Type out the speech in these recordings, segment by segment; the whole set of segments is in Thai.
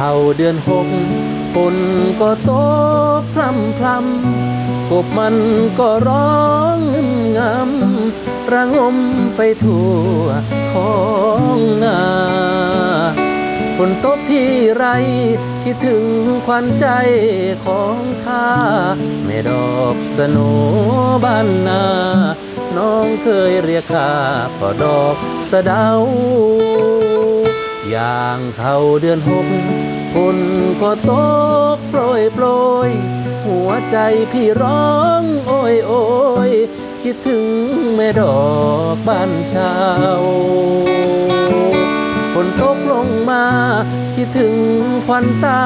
เข้าเดือนหกฝนก็ตกพรำพรำกบมันก็ร้องงึมงำระงมไปทั่วท้องนาฝนตกที่ไร คิดถึงควันใจของข้าแม่ดอกสโนบ้านนา น้องเคยเรียกข้าพอดอกสะดาวอย่างเขาเดือนหก นก็ตกโปรยโปรย หัวใจพี่ร้องโอยโอยคิดถึงแม่ดอกบ้านเช้าฝนตกลงมา คิดถึงควันตา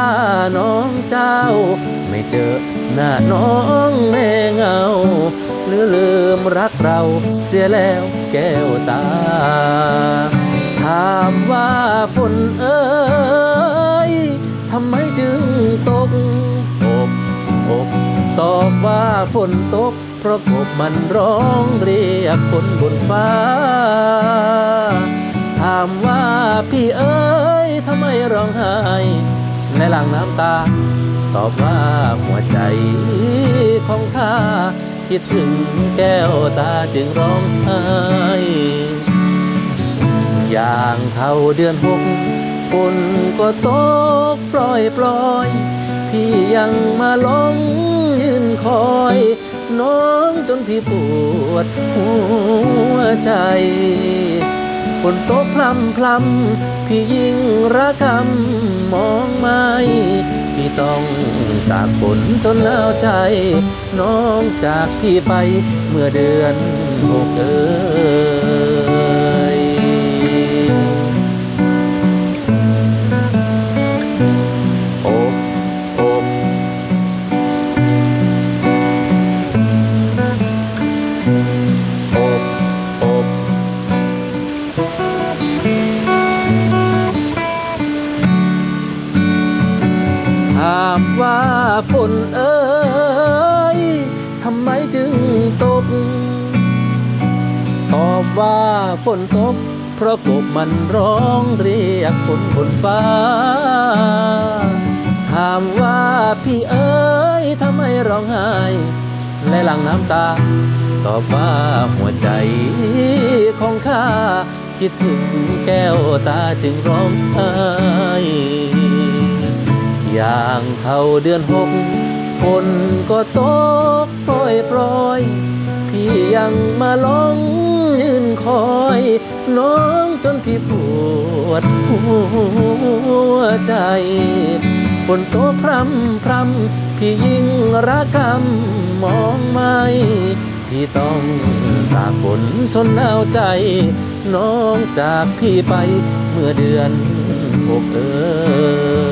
น้องเจ้า ไม่เจอหน้าน้องแม่เงา หรือลืมรักเราเสียแล้วแก้วตา ตอบว่าฝนตก เพราะกบมันร้องเรียกฝนบนฟ้า ถามว่าพี่เอ้ยทำไมร้องไห้ในหลังน้ำตา ตอบว่าหัวใจของข้าคิดถึงแก้วตาจึงร้องไห้อย่างเข้าเดือนหกฝนก็ตกปล่อยปล่อย พี่ยังมาลงยืนคอย น้องจนพี่ปวดหัวใจฝนตกพลำพลำพี่ยิ่งระกำมองไม่พี่ต้องตากฝนจนหนาวใจ น้องจากพี่ไปเมื่อเดือนหกเอ้ย ฝนเอ้ยทำไมจึงตก ตอบว่าฝนตก เพราะกบมันร้องเรียกฝนบนฟ้า ถามว่าพี่เอ๋ยทำไมร้องไห้ และหลั่งน้ำตา ตอบว่าหัวใจของข้า คิดถึงแก้วตาจึงร้องไห้ อย่างเข้าเดือนหกฝนก็ตกโปรยโปรยพี่ยังมาลองยืนคอย น้องจนพี่ปวดหัวใจฝนตกพรำพรำพี่ยิ่งระกำมองไม่พี่ต้องตากฝนทนหนาวใจ น้องจากพี่ไปเมื่อเดือนหกเอ้ยฝ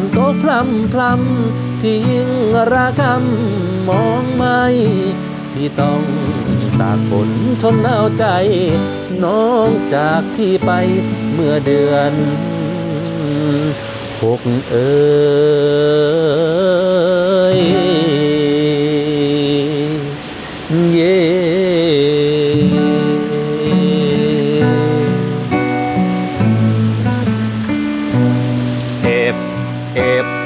นตกพรำพรำพี่ยิ่งระกำมองไม่พี่ต้องตากฝนทนหนาวใจ น้องจากพี่ไปเมื่อเดือนหกเอ้ยเย่ đẹp.